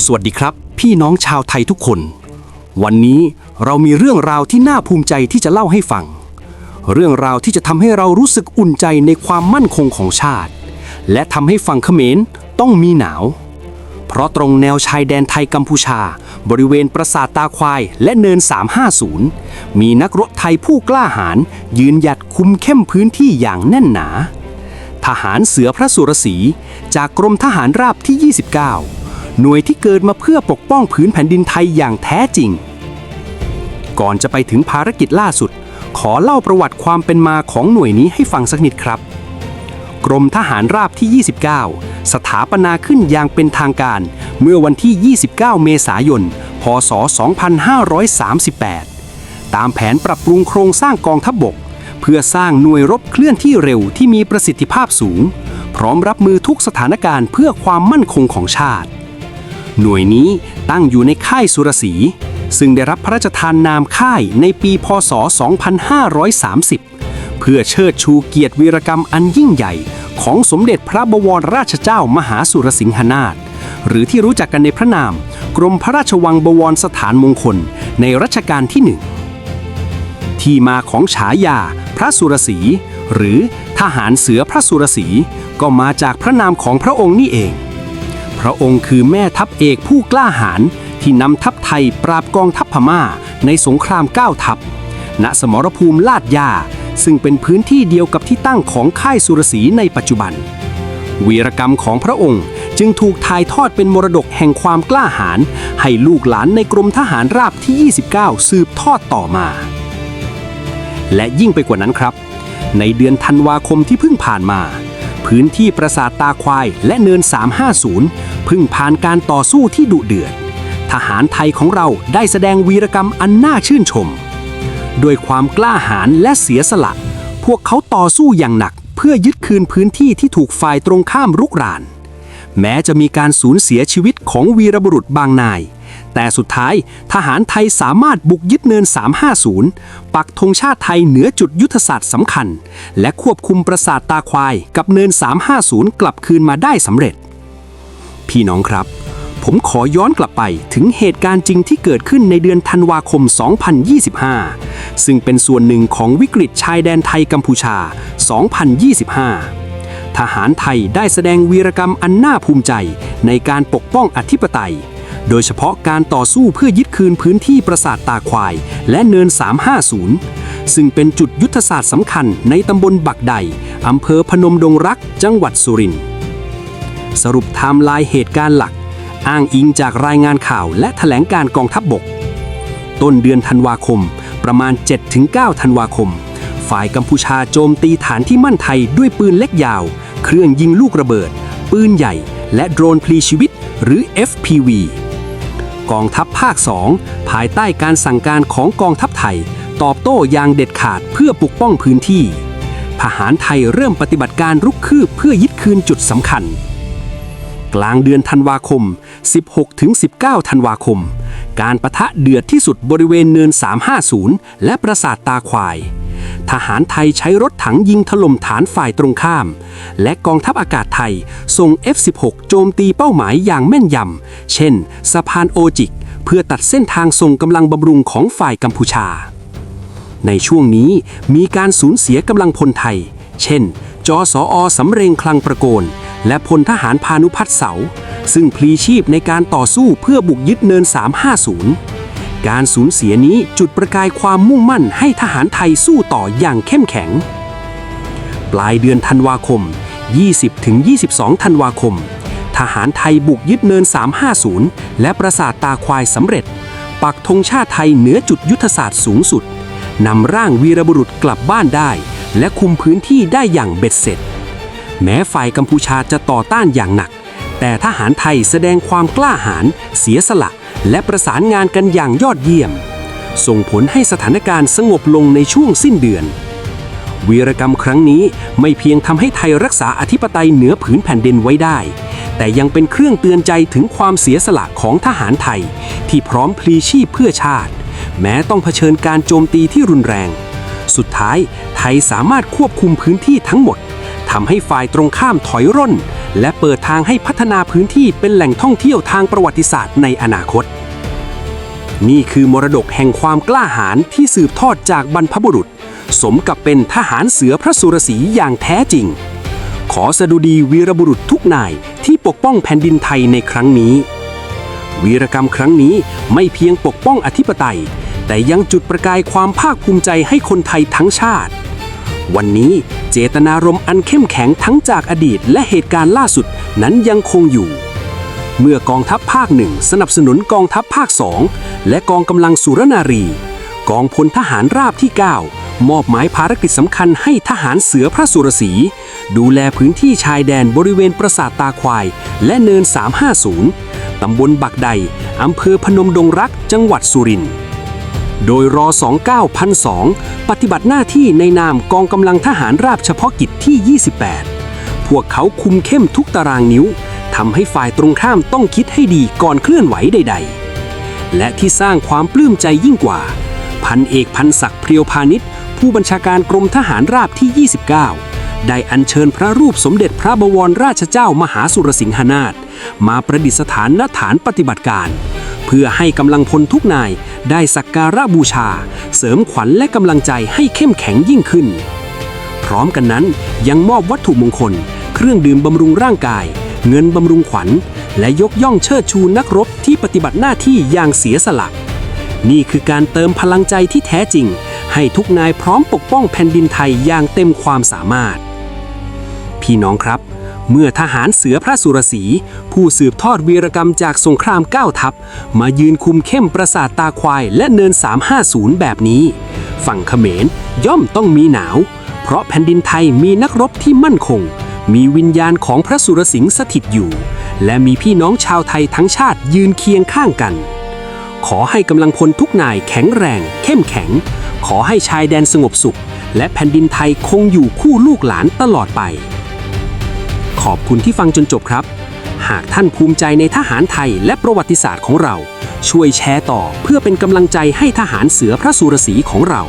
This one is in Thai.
สวัสดีครับ พี่น้องชาวไทยทุกคน วันนี้เรามีเรื่องราวที่น่าภูมิใจที่จะเล่าให้ฟัง เรื่องราวที่จะทำให้เรารู้สึกอุ่นใจในความมั่นคงของชาติ และทำให้ฝั่งเขมรต้องมีหนาว เพราะตรงแนวชายแดนไทยกัมพูชา บริเวณปราสาทตาควาย และเนิน 350 มีนักรบไทยผู้กล้าหาญยืนหยัดคุมเข้มพื้นที่อย่างแน่นหนา ทหารเสือพระสุรศีจากกรมทหารราบที่ 29 หน่วยที่เกิดมาเพื่อปกป้องผืนแผ่นดินไทยอย่างแท้จริง ก่อนจะไปถึงภารกิจล่าสุด ขอเล่าประวัติความเป็นมาของหน่วยนี้ให้ฟังสักนิดครับ กรมทหารราบที่ 29 สถาปนาขึ้นอย่างเป็นทางการ เมื่อวันที่ 29 เมษายน พศ 2538 ตามแผนปรับปรุงโครงสร้างกองทัพบบก เพื่อสร้างหน่วยรบเคลื่อนที่เร็วที่มีประสิทธิภาพสูง พร้อมรับมือทุกสถานการณ์เพื่อความมั่นคงของชาติ หน่วยนี้ตั้งอยู่ในค่ายสุรศรี ซึ่งได้รับพระราชทานนามค่ายในปีพศ 2530 เพื่อเชิดชูเกียรติวีรกรรมอันยิ่งใหญ่ ของสมเด็จพระบวรราชเจ้ามหาสุรสิงหนาถ หรือที่รู้จักกันในพระนาม กรมพระราชวังบวรสถานมงคล ในรัชกาลที่หนึ่ง ที่มาของฉายา พระสุรศรีหรือทหารเสือพระสุรศรีก็มาจากพระนามของพระองค์นี่เอง พระองค์คือแม่ทัพเอกผู้กล้าหาญที่นำทัพไทยปราบกองทัพพม่าในสงครามเก้าทัพ ณสมรภูมิลาดยา ซึ่งเป็นพื้นที่เดียวกับที่ตั้งของค่ายสุรศรีในปัจจุบัน วีรกรรมของพระองค์จึงถูกถ่ายทอดเป็นมรดกแห่งความกล้าหาญให้ลูกหลานในกรมทหารราบที่ 29 สืบทอดต่อมา และยิ่งไปกว่านั้นครับ ในเดือนธันวาคมที่เพิ่งผ่านมา พื้นที่ปราสาทตาควายและเนิน 350 เพิ่งผ่านการต่อสู้ที่ดุเดือด ทหารไทยของเราได้แสดงวีรกรรมอันน่าชื่นชม ด้วยความกล้าหาญและเสียสละ พวกเขาต่อสู้อย่างหนักเพื่อยึดคืนพื้นที่ที่ถูกฝ่ายตรงข้ามรุกราน แม้จะมีการสูญเสียชีวิตของวีรบุรุษบางนาย แต่สุดท้ายทหารไทยสามารถบุกยึดเนิน 350 ปักธงชาติไทยเหนือจุดยุทธศาสตร์สำคัญ และควบคุมปราสาทตาควายกับเนิน 350 กลับคืนมาได้สำเร็จ พี่น้องครับ ผมขอย้อนกลับไปถึงเหตุการณ์จริงที่เกิดขึ้นในเดือนธันวาคม 2025 ซึ่งเป็นส่วนหนึ่งของวิกฤตชายแดนไทยกัมพูชา 2025 ทหารไทยได้แสดงวีรกรรมอันน่าภูมิใจในการปกป้องอธิปไตย โดยเฉพาะการต่อสู้เพื่อยึดคืนพื้นที่ปราสาทตาควายและเนิน 350 ซึ่งเป็นจุดยุทธศาสตร์สำคัญในตำบลบักใดอำเภอพนมดงรัก จังหวัดสุรินทร์ สรุปไทม์ไลน์เหตุการณ์หลัก อ้างอิงจากรายงานข่าวและแถลงการกองทัพบบก ต้นเดือนธันวาคม ประมาณ 7-9 ธันวาคม ฝ่ายกัมพูชาโจมตีฐานที่มั่นไทยด้วยปืนเล็กยาว เครื่องยิงลูกระเบิด ปืนใหญ่ และโดรนพลีชีวิต หรือ FPV กองทัพภาค 2 ภายใต้การสั่งการของกองทัพไทย ตอบโต้อย่างเด็ดขาดเพื่อปกป้องพื้นที่ ทหารไทยเริ่มปฏิบัติการรุกคืบเพื่อยึดคืนจุดสำคัญ กลางเดือนธันวาคม 16-19 ธันวาคม การประทะเดือดที่สุดบริเวณเนิน 350 และปราสาทตาควาย ทหารไทยใช้รถถังยิงถล่มฐานฝ่ายตรงข้าม และกองทัพอากาศไทยส่ง F-16 โจมตีเป้าหมายอย่างแม่นยำ เช่น สะพานโอจิก เพื่อตัดเส้นทางส่งกำลังบำรุงของฝ่ายกัมพูชา ในช่วงนี้มีการสูญเสียกำลังพลไทย เช่นจอสออสำเร็งคลังประโกน และพลทหารพานุพัฒน์เสา ซึ่งพลีชีพในการต่อสู้เพื่อบุกยึดเนิน 350 การสูญเสียนี้จุดประกายความมุ่งมั่นให้ทหารไทยสู้ต่ออย่างเข้มแข็ง ปลายเดือนธันวาคม 20-22 ธันวาคม ทหารไทยบุกยึดเนิน 350 และปราสาทตาควายสำเร็จ ปักธงชาติไทยเหนือจุดยุทธศาสตร์สูงสุดนำร่างวีรบุรุษกลับบ้านได้ และคุมพื้นที่ได้อย่างเบ็ดเสร็จ แม้ฝ่ายกัมพูชาจะต่อต้านอย่างหนัก แต่ทหารไทยแสดงความกล้าหาญเสียสละ และประสานงานกันอย่างยอดเยี่ยม ส่งผลให้สถานการณ์สงบลงในช่วงสิ้นเดือน วีรกรรมครั้งนี้ไม่เพียงทำให้ไทยรักษาอธิปไตยเหนือผืนแผ่นดินไว้ได้ แต่ยังเป็นเครื่องเตือนใจถึงความเสียสละของทหารไทย ที่พร้อมพลีชีพเพื่อชาติ แม้ต้องเผชิญการโจมตีที่รุนแรง สุดท้ายไทยสามารถควบคุมพื้นที่ทั้งหมด ทำให้ฝ่ายตรงข้ามถอยร่น และเปิดทางให้พัฒนาพื้นที่เป็นแหล่งท่องเที่ยวทางประวัติศาสตร์ในอนาคต นี่คือมรดกแห่งความกล้าหาญที่สืบทอดจากบรรพบุรุษ สมกับเป็นทหารเสือพระสุรสีอย่างแท้จริง ขอสดุดีวีรบุรุษทุกนายที่ปกป้องแผ่นดินไทยในครั้งนี้ วีรกรรมครั้งนี้ไม่เพียงปกป้องอธิปไตย แต่ยังจุดประกายความภาคภูมิใจให้คนไทยทั้งชาติ วันนี้ เจตนารมณ์อันเข้มแข็งทั้งจากอดีตและเหตุการณ์ล่าสุดนั้นยังคงอยู่ เมื่อกองทัพภาคหนึ่งสนับสนุนกองทัพภาคสองและกองกำลังสุรนารี กองพลทหารราบที่ 9 มอบหมายภารกิจสำคัญให้ทหารเสือพระสุรสี ดูแลพื้นที่ชายแดนบริเวณปราสาทตาควาย และเนิน 350ตำบลบักใดอำเภอพนมดงรัก จังหวัดสุรินทร์ โดยรอ29002 ปฏิบัติหน้าที่ในนามกองกำลังทหารราบเฉพาะกิจที่ 28 พวกเขาคุมเข้มทุกตารางนิ้วทำให้ฝ่ายตรงข้ามต้องคิดให้ดีก่อนเคลื่อนไหวใด ๆ และที่สร้างความปลื้มใจยิ่งกว่า พันเอกพันศักดิ์เพียวพาณิชย์ ผู้บัญชาการกรมทหารราบที่ 29 ได้อัญเชิญพระรูปสมเด็จพระบวรราชเจ้ามหาสุรสิงหนาถมาประดิษฐานณฐานปฏิบัติการ เพื่อให้กำลังพลทุกนาย ได้สักการะบูชา เสริมขวัญและกำลังใจให้เข้มแข็งยิ่งขึ้น พร้อมกันนั้นยังมอบวัตถุมงคล เครื่องดื่มบำรุงร่างกาย เงินบำรุงขวัญ และยกย่องเชิดชูนักรบที่ปฏิบัติหน้าที่อย่างเสียสละ นี่คือการเติมพลังใจที่แท้จริง ให้ทุกนายพร้อมปกป้องแผ่นดินไทยอย่างเต็มความสามารถ พี่น้องครับ เมื่อทหารเสือพระสุรสี ผู้สืบทอดวีรกรรมจากสงครามเก้าทัพ มายืนคุมเข้มปราสาทตาควายและเนิน 350 แบบนี้ ฝั่งเขมรย่อมต้องมีหนาว เพราะแผ่นดินไทยมีนักรบที่มั่นคง มีวิญญาณของพระสุรสิงห์สถิตอยู่ และมีพี่น้องชาวไทยทั้งชาติยืนเคียงข้างกัน ขอให้กำลังพลทุกนายแข็งแรง เข้มแข็ง ขอให้ชายแดนสงบสุข และแผ่นดินไทยคงอยู่คู่ลูกหลานตลอดไป ขอบคุณที่ฟังจนจบครับ หากท่านภูมิใจในทหารไทยและประวัติศาสตร์ของเรา ช่วยแชร์ต่อเพื่อเป็นกำลังใจให้ทหารเสือพระสุรสีของเรา